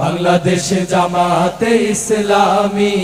বাংলাদেশে জামাতে ইসলামী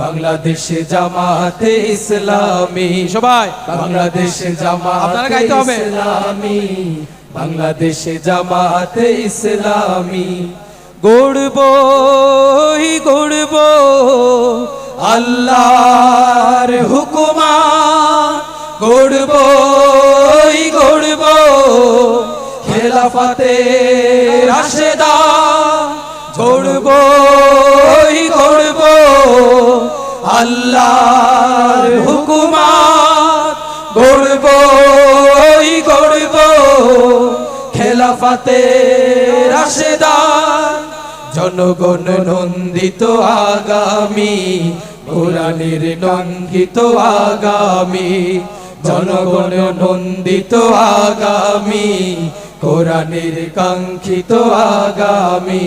বাংলাদেশে জামাতে ইসলামী। সবাই। বাংলাদেশে জামাতে ইসলামী বাংলাদেশে জামাতে ইসলামী। গড়ব গড়ব আল্লাহর হুকুমা। গড়ব গড়ব খেলাফাতে রাশেদা গড়ব গড়ব আল্লাহর হুকুমা গড়ব গড়ব খেলাফাতে রাশেদা জনগণ নন্দিত আগামী, কোরআনের নন্দিত আগামী। জনগণ নন্দিত আগামী, কোরআনের কাঙ্ক্ষিত আগামী।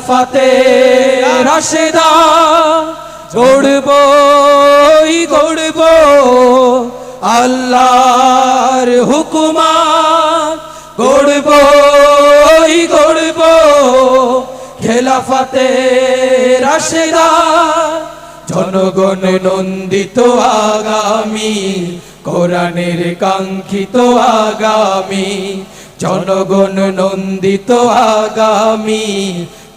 খেলাফাতে রাশেদা গড়ব গড়ব আল্লাহর হুকুমাত। গড়ব গড়ব খেলাফাতে রাশেদা। জনগণ নন্দিত আগামী, কোরআনের কাঙ্ক্ষিত আগামী। জনগণ নন্দিত আগামী